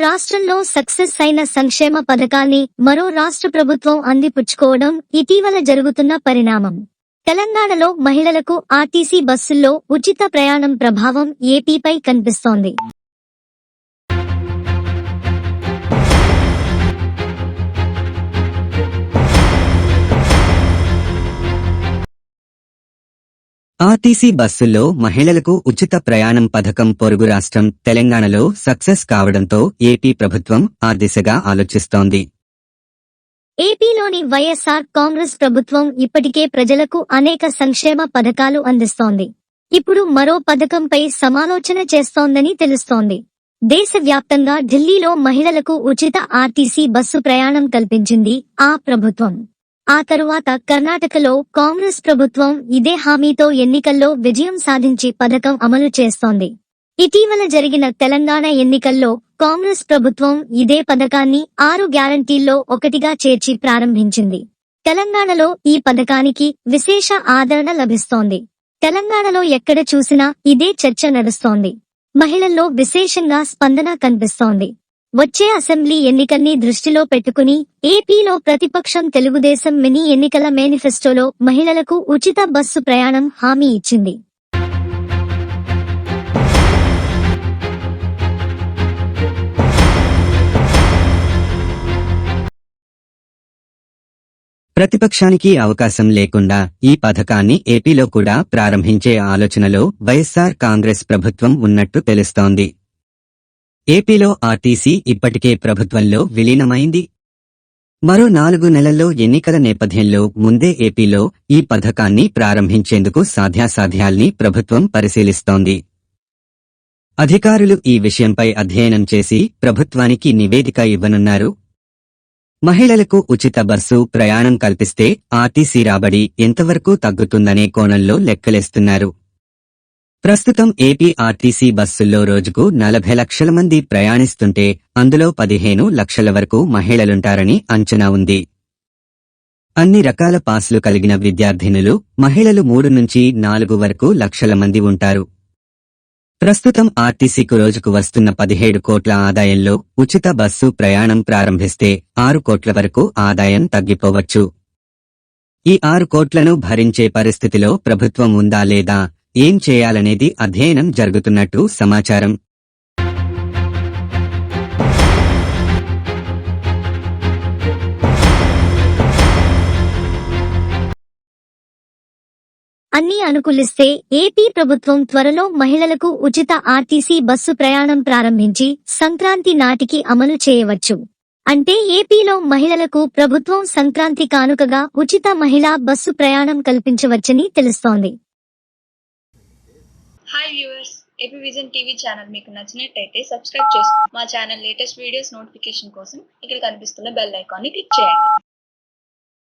రాష్ట్రంలో సక్సెస్ అయిన సంక్షేమ పథకాన్ని మరో రాష్ట్ర ప్రభుత్వం అందిపుచ్చుకోవడం ఇటీవల జరుగుతున్న పరిణామం. తెలంగాణలో మహిళలకు ఆర్టీసీ బస్సుల్లో ఉచిత ప్రయాణం ప్రభావం ఏపీపై కనిపిస్తోంది. ఆర్టీసీ బస్సుల్లో మహిళలకు ఉచిత ప్రయాణం పథకం పొరుగు రాష్ట్రం తెలంగాణలో సక్సెస్ కావడంతో ఏపీ ప్రభుత్వం ఆ దిశగా ఆలోచిస్తోంది. ఏపీలోని వైఎస్ఆర్ కాంగ్రెస్ ప్రభుత్వం ఇప్పటికే ప్రజలకు అనేక సంక్షేమ పథకాలు అందిస్తోంది. ఇప్పుడు మరో పథకంపై సమాలోచన చేస్తోందని తెలుస్తోంది. దేశవ్యాప్తంగా ఢిల్లీలో మహిళలకు ఉచిత ఆర్టీసీ బస్సు ప్రయాణం కల్పించింది ఆ ప్రభుత్వం. ఆ తరువాత కర్ణాటకలో కాంగ్రెస్ ప్రభుత్వం ఇదే హామీతో ఎన్నికల్లో విజయం సాధించి పథకం అమలు చేస్తోంది. ఇటీవల జరిగిన తెలంగాణ ఎన్నికల్లో కాంగ్రెస్ ప్రభుత్వం ఇదే పథకాన్ని ఆరు గ్యారంటీల్లో ఒకటిగా చేర్చి ప్రారంభించింది. తెలంగాణలో ఈ పథకానికి విశేష ఆదరణ లభిస్తోంది. తెలంగాణలో ఎక్కడ చూసినా ఇదే చర్చ నడుస్తోంది. మహిళల్లో విశేషంగా స్పందన కనిపిస్తోంది. వచ్చే అసెంబ్లీ ఎన్నికల్ని దృష్టిలో పెట్టుకుని ఏపీలో ప్రతిపక్షం తెలుగుదేశం మినీ ఎన్నికల మేనిఫెస్టోలో మహిళలకు ఉచిత బస్సు ప్రయాణం హామీ ఇచ్చింది. ప్రతిపక్షానికి అవకాశం లేకుండా ఈ పథకాన్ని ఏపీలో కూడా ప్రారంభించే ఆలోచనలో వైఎస్సార్ కాంగ్రెస్ ప్రభుత్వం ఉన్నట్టు తెలుస్తోంది. ఏపీలో ఆర్టీసీ ఇప్పటికే ప్రభుత్వంలో విలీనమైంది. మరో నాలుగు నెలల్లో ఎన్నికల నేపథ్యంలో ముందే ఏపీలో ఈ పథకాన్ని ప్రారంభించేందుకు సాధ్యాసాధ్యాల్ని ప్రభుత్వం పరిశీలిస్తోంది. అధికారులు ఈ విషయంపై అధ్యయనం చేసి ప్రభుత్వానికి నివేదిక ఇవ్వనున్నారు. మహిళలకు ఉచిత బస్సు ప్రయాణం కల్పిస్తే ఆర్టీసీ రాబడి ఎంతవరకు తగ్గుతుందనే కోణంలో లెక్కలేస్తున్నారు. ప్రస్తుతం ఏపీ ఆర్టీసీ బస్సుల్లో రోజుకు నలభై లక్షల మంది ప్రయాణిస్తుంటే అందులో పదిహేను లక్షల వరకు మహిళలుంటారని అంచనా ఉంది. అన్ని రకాల పాసులు కలిగిన విద్యార్థినులు మహిళలు మూడు నుంచి నాలుగు వరకు లక్షల మంది ఉంటారు. ప్రస్తుతం ఆర్టీసీకు రోజుకు వస్తున్న పదిహేడు కోట్ల ఆదాయంలో ఉచిత బస్సు ప్రయాణం ప్రారంభిస్తే ఆరు కోట్ల వరకు ఆదాయం తగ్గిపోవచ్చు. ఈ ఆరు కోట్లను భరించే పరిస్థితిలో ప్రభుత్వం ఉందా లేదా ఏం చేయాలనేది అధ్యయనం జరుగుతున్నట్టు సమాచారం. అన్ని అనుకూలిస్తే ఏపీ ప్రభుత్వం త్వరలో మహిళలకు ఉచిత ఆర్టీసీ బస్సు ప్రయాణం ప్రారంభించి సంక్రాంతి నాటికి అమలు చేయవచ్చు. అంటే ఏపీలో మహిళలకు ప్రభుత్వం సంక్రాంతి కానుకగా ఉచిత మహిళా బస్సు ప్రయాణం కల్పించవచ్చని తెలుస్తోంది. Hi viewers AP vision TV channel మీకు నచ్చినట్టయితే సబ్స్క్రైబ్ చేసుకోండి మా ఛానల్ లేటెస్ట్ వీడియోస్ నోటిఫికేషన్ కోసం ఇక్కడ కనిపిస్తున్న బెల్ ఐకాన్ని క్లిక్ చేయండి.